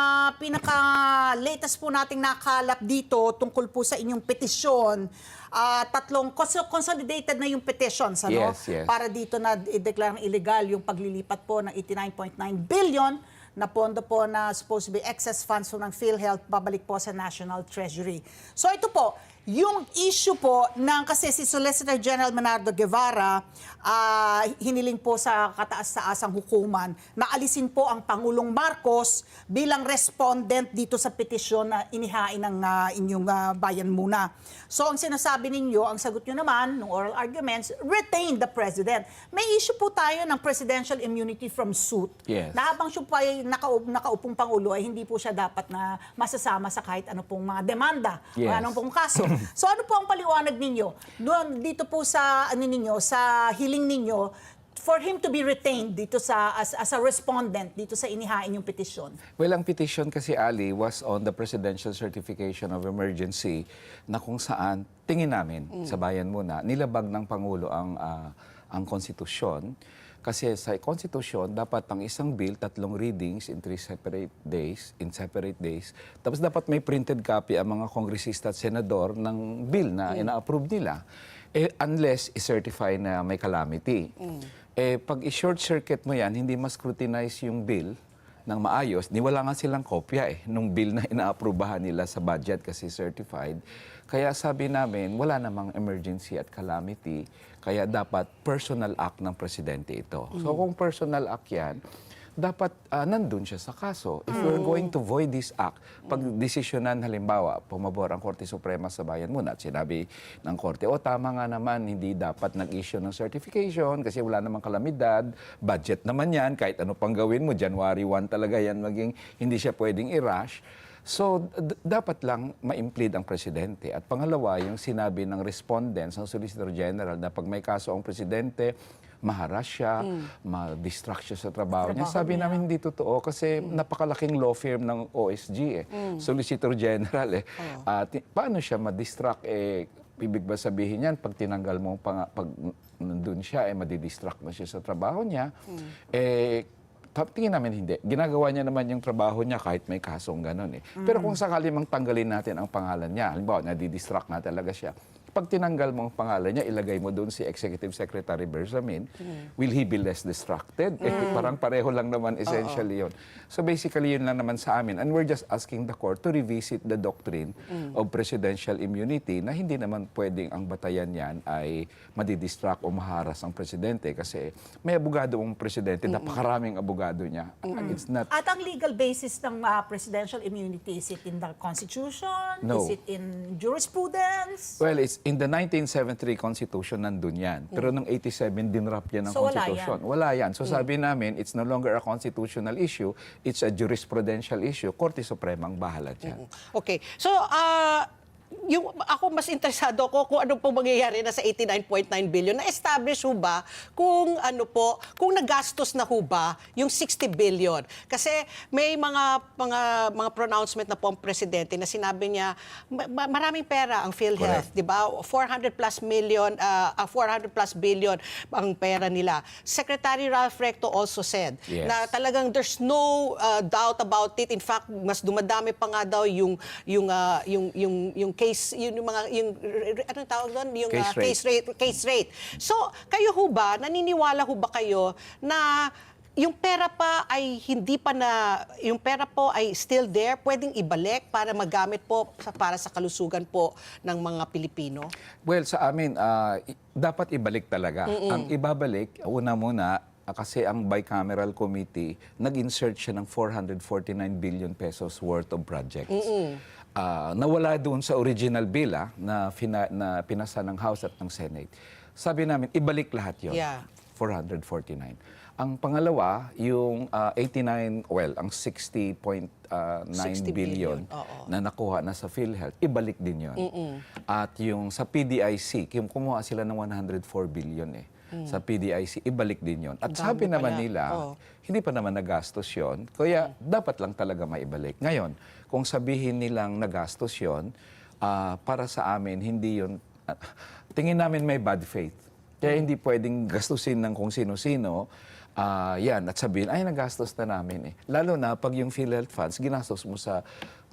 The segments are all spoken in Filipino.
ah, pinaka-latest po nating nakalap dito tungkol po sa inyong petisyon, ah, tatlong cons- consolidated na yung petitions, ano? Yes, yes. Para dito na i-declare illegal yung paglilipat po ng 89.9 billion na pondo po na supposed to be excess funds po ng PhilHealth babalik po sa National Treasury. So ito po, yung issue po ng kasi si Solicitor General Menardo Guevara ah, hiniling po sa kataas-taasang hukuman na alisin po ang Pangulong Marcos bilang respondent dito sa petisyon na inihain ng ah, inyong ah, bayan muna. So ang sinasabi ninyo, ang sagot nyo naman ng oral arguments, retain the President. May issue po tayo ng presidential immunity from suit Yes. na habang siya po ay nakaup, nakaupong Pangulo ay hindi po siya dapat na masasama sa kahit ano pong mga demanda o Yes. anong pong kaso. so ano po ang paliwanag ninyo? Doon, dito po sa ano ninyo, sa hiling ninyo, for him to be retained dito sa as, as a respondent dito sa inihain yung petisyon. Well, ang petition kasi, Ali, was on the Presidential Certification of Emergency na kung saan, tingin namin sa bayan muna, nilabag ng Pangulo ang, ah, ang konstitusyon. Kasi sa konstitusyon, dapat ang isang bill, tatlong readings in three separate days, in separate days. Tapos dapat may printed copy ang mga kongresista at senador ng bill na ina-approve nila. Eh, unless i-certify na may calamity. Eh, pag i-short circuit mo yan, hindi mas scrutinize yung bill ng maayos, ni wala nga silang kopya eh, nung bill na inaaprubahan nila sa budget kasi certified. Kaya sabi namin, wala namang emergency at calamity, kaya dapat personal act ng presidente ito. So kung personal act yan, dapat ah, nandun siya sa kaso. If we're going to void this act, pag desisyonan halimbawa, pumabor ang Korte Suprema sa bayan muna at sinabi ng Korte, o tama nga naman, hindi dapat nag-issue ng certification kasi wala namang kalamidad, budget naman yan, kahit ano pang gawin mo, January 1 talaga yan maging, hindi siya pwedeng i-rush. So, dapat lang ma-implead ang presidente. At pangalawa, yung sinabi ng respondents, ng Solicitor General, na pag may kaso ang presidente, maharas siya, ma-distract siya sa trabaho, niya. Sabi niya. namin hindi totoo kasi napakalaking law firm ng OSG eh. Solicitor General eh. At paano siya ma-distract eh ibig ba sabihin yan pag tinanggal mo ang pang, pag nandun siya eh madidistract na siya sa trabaho niya eh ta- tingin namin hindi. Ginagawa niya naman yung trabaho niya kahit may kasong ganun eh. Pero kung sakali mang tanggalin natin ang pangalan niya, halimbawa, nadidistract nga talaga siya, pag tinanggal mo ang pangalan niya, ilagay mo doon si Executive Secretary Bersamin, will he be less distracted? Eh, parang pareho lang naman essentially yun. So basically, yun lang naman sa amin. And we're just asking the court to revisit the doctrine of presidential immunity na hindi naman pwedeng ang batayan yan ay madidistract o maharas ang presidente kasi may abogado ang presidente, napakaraming abogado niya. It's not At ang legal basis ng ah, presidential immunity, is it in the Constitution? No. Is it in jurisprudence? Well, it's in the 1973 Constitution nandun yan. Pero nung 87 dinrap yan ng So, wala Constitution. yan. Wala yan. So sabi namin, it's no longer a constitutional issue, it's a jurisprudential issue. Korte Suprema ang bahala dyan. Okay. So, ah, yung ako mas interesado ko kung ano po mangyayari na sa 89.9 billion. Na-establish ho ba kung ano po, kung nagastos na ho ba yung 60 billion? Kasi may mga mga mga pronouncement na po ang presidente na sinabi niya ma- ma- maraming pera ang PhilHealth, 'di ba? 400 plus million, ah, ah, 400 plus billion ang pera nila. Secretary Ralph Recto also said Yes. na talagang there's no uh, doubt about it. In fact, mas dumadami pa nga daw yung yung uh, yung yung yung case yung, yung mga yung anong tawag doon yung Case uh, rate. case rate case rate. So, kayo ho ba naniniwala ho ba kayo na yung pera pa ay hindi pa na yung pera po ay still there pwedeng ibalik para magamit po sa, para sa kalusugan po ng mga Pilipino Well, sa amin, i- dapat ibalik talaga. Ang ibabalik, una muna, ah, kasi ang bicameral committee, nag-insert siya ng 449 billion pesos worth of projects. Ah, nawala doon sa original bill ah, na, fina- na pinasa ng House at ng Senate. Sabi namin, ibalik lahat yon. Yeah. 449. Ang pangalawa, yung ah, 89, well, ang 60.9 60 billion, billion, oo. na nakuha na sa PhilHealth, ibalik din yon. At yung sa PDIC, kumuha sila ng 104 billion eh. Sa PDIC, ibalik din yon. At Ang sabi dami naman pala. nila, Oo. hindi pa naman nagastos yon. Kaya dapat lang talaga maibalik. Ngayon, kung sabihin nilang nagastos yon, ah, para sa amin, hindi yon. tingin namin may bad faith Kaya hindi pwedeng gastusin ng kung sino-sino. Ah, yan, at sabihin, ay, nagastos na namin eh. Lalo na pag yung PhilHealth funds, ginastos mo sa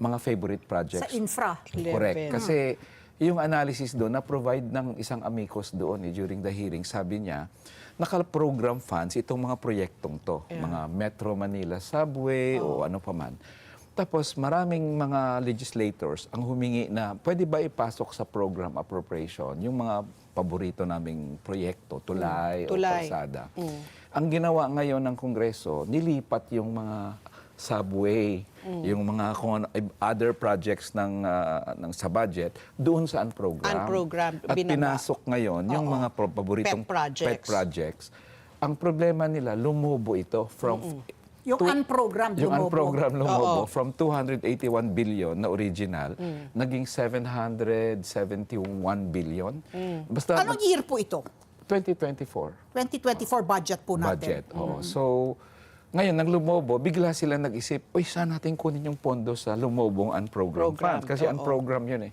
mga favorite projects. Sa infra. Correct. Kasi yung analysis doon, na-provide ng isang amicus doon eh, during the hearing, sabi niya, naka-program funds itong mga proyektong to. Mga Metro Manila Subway o ano pa man. Tapos maraming mga legislators ang humingi na pwede ba ipasok sa program appropriation yung mga paborito naming proyekto, tulay, o Tulay. kalsada. Ang ginawa ngayon ng Kongreso, nilipat yung mga subway, yung mga ano, other projects ng, ah, ng sa budget doon sa unprogram. Unprogram, At binaba. pinasok ngayon yung Oo. mga pro- paboritong Pet projects. pet projects. Ang problema nila, lumobo ito from Yung to- unprogrammed yung lumobo. unprogram lumobo Oo. from 281 billion na original naging 771 billion. Basta Anong year po ito? 2024 2024 budget po natin. budget. Oo. So, ngayon, nang lumobo, bigla sila nag-isip, uy, saan natin kunin yung pondo sa lumobong unprogrammed Program, funds? Kasi oo. unprogrammed yun eh.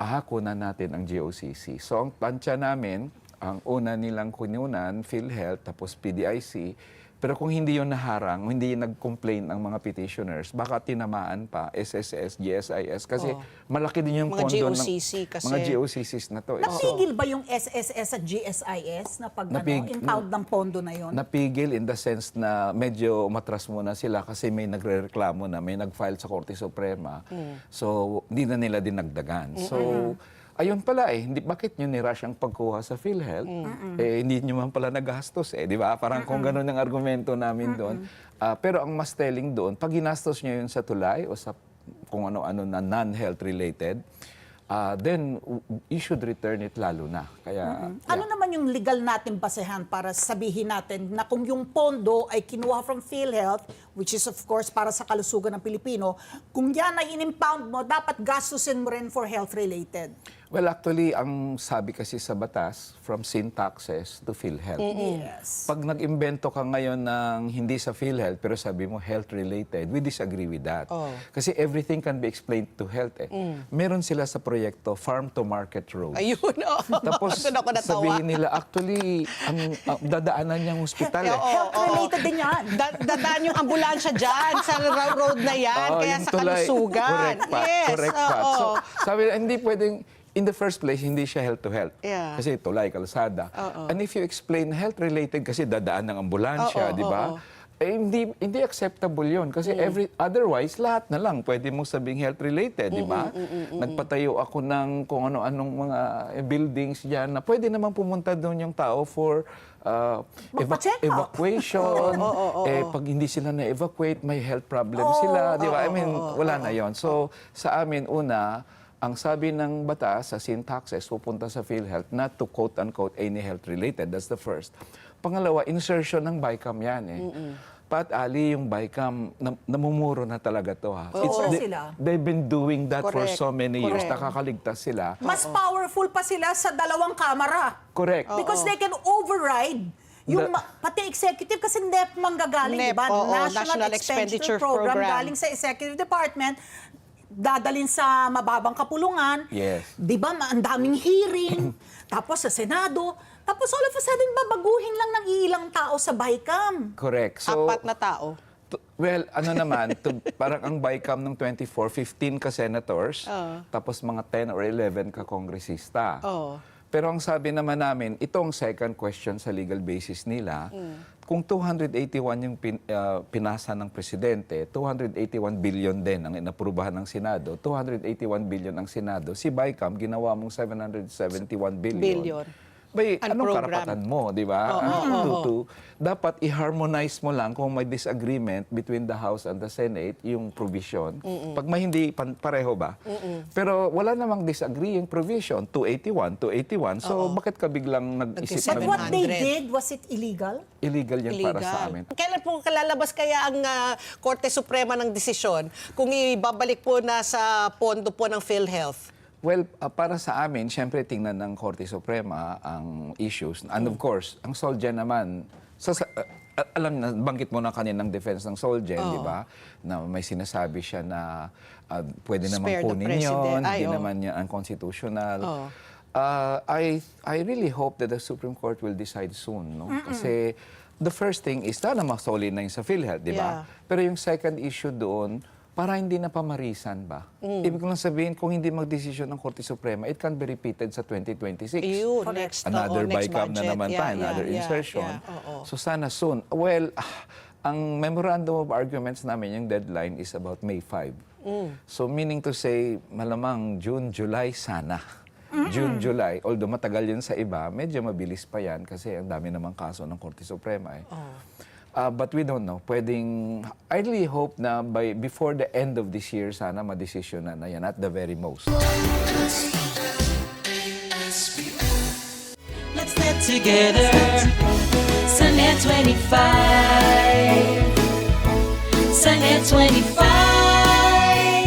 Aha, kunan natin ang GOCC. So, ang tansya namin, ang una nilang kununan, PhilHealth, tapos PDIC, pero kung hindi yun naharang, hindi yun nag-complain ang mga petitioners, baka tinamaan pa SSS, GSIS, kasi Oo. malaki din yung Mga pondo GOCC ng kasi. mga GOCCs na to. eh. Napigil ba yung SSS at GSIS na pag Napig- ano, impound ng pondo na yon? Napigil in the sense na medyo umatras muna sila kasi may nagrereklamo na, may nag-file sa Korte Suprema. So, hindi na nila dinagdagan. So, ayun pala eh, hindi, bakit nyo nirush ang pagkuha sa PhilHealth? Eh, hindi nyo man pala nagastos eh, di ba? Parang kung gano'n ang argumento namin doon. Ah, pero ang mas telling doon, pag ginastos nyo yun sa tulay o sa kung ano-ano na non-health related, ah, then you should return it lalo na. Kaya, Ano naman yung legal natin basehan para sabihin natin na kung yung pondo ay kinuha from PhilHealth, which is of course para sa kalusugan ng Pilipino, kung yan ay in-impound mo, dapat gastusin mo rin for health-related. Well, actually, ang sabi kasi sa batas, from sin taxes to PhilHealth. Yes. Pag nag-imbento ka ngayon ng hindi sa PhilHealth, pero sabi mo health-related, we disagree with that. Oh. Kasi everything can be explained to health eh. Meron sila sa proyekto, Farm to Market Road. Ayun, oo. Tapos Doon ako natawa. sabihin nila, actually, ang ang dadaanan niyang hospital eh. Oo, Health-related din yan. Da- dadaan yung ambulansya dyan sa ra- road na yan, Oo, kaya yung sa tulay. kalusugan. Correct, Pat. Yes, Correct, Pat. oo. So, sabi, hindi pwedeng, in the first place, hindi siya health to health. Yeah. Kasi tulay, kalsada. And if you explain health-related, kasi dadaan ng ambulansya, Oo, di ba? oo. Eh, hindi, hindi acceptable yun. Kasi Mm. every, otherwise, lahat na lang pwede mong sabing health-related, di ba? Nagpatayo ako ng kung ano-anong mga eh, buildings dyan na pwede namang pumunta doon yung tao for uh, eva- Magpa-check up. evacuation. eh, pag hindi sila na-evacuate, may health problem sila, di ba? I mean, wala na yon. So, sa amin, una, ang sabi ng batas sa sin taxes pupunta sa PhilHealth not to quote-unquote any health-related. That's the first. Pangalawa, insertion ng BICAM yan eh. Pat Ali, yung BICAM, nam- namumuro na talaga to ha. Sobra they- sila. They've been doing that for Correct. so many years. Correct. Nakakaligtas sila. Mas powerful pa sila sa dalawang kamara. Correct. Because they can override yung The- ma- pati executive kasi NEP manggagaling, di NEP, ba? oo, National, National Expenditure, Expenditure Program, Program. galing sa Executive Department, dadalin sa mababang kapulungan. Yes. Di ba? Ang daming hearing. tapos sa Senado. Tapos all of a sudden, babaguhin lang ng ilang tao sa BICAM. Correct. So, Apat na tao. To- Well, ano naman, to, parang ang BICAM ng 24, 15 ka senators, Oo. tapos mga 10 or 11 ka kongresista. Oo. Pero ang sabi naman namin, itong second question sa legal basis nila, kung 281 yung pin- ah, pinasa ng presidente, 281 billion din ang inaprubahan ng Senado, 281 billion ang Senado, si BICAM ginawa mong 771 billion. Billion. Bay, anong Unprogrammed. karapatan mo, di ba? Ang tutu, dapat i-harmonize mo lang kung may disagreement between the House and the Senate, yung provision. Pag may hindi pan- pareho ba? Pero wala namang disagree yung provision, 281, 281. So bakit ka biglang nag-isip Nag-isip. But ng what they 700. did, was it illegal? illegal yan para sa amin? Kailan po kalalabas kaya ang ah, Korte Suprema ng desisyon kung ibabalik po na sa pondo po ng PhilHealth? Well, uh, para sa amin, syempre tingnan ng Korte Suprema ang issues. And of course, ang Solgen naman, sa, uh, alam na, banggit mo na kaninang defense ng Solgen, di ba? Na may sinasabi siya na uh, pwede Spare the kunin yun, Ay, hindi oo. naman yan unconstitutional. Oo. Uh, I I really hope that the Supreme Court will decide soon, no? Kasi the first thing is sana masoli na yung sa PhilHealth, di ba? Yeah. Pero yung second issue doon, para hindi na pamarisan ba? Mm. Ibig ko lang sabihin, kung hindi magdesisyon ng Korte Suprema, it can be repeated sa 2026. Yun, Correct. next, Another BICAM na naman Yeah, tayo, yeah, another yeah, insertion. yeah, oo. So sana soon. Well, ah, ang memorandum of arguments namin, yung deadline is about May 5. Mm. So meaning to say, malamang June, July sana. June, July. Although matagal yun sa iba, medyo mabilis pa yan kasi ang dami namang kaso ng Korte Suprema. Eh. Oh. Ah, but we don't know. Pwedeng, I really hope na by before the end of this year, sana ma-decision na na yan at the very most. Let's get together. Sunday 25. Sunday 25.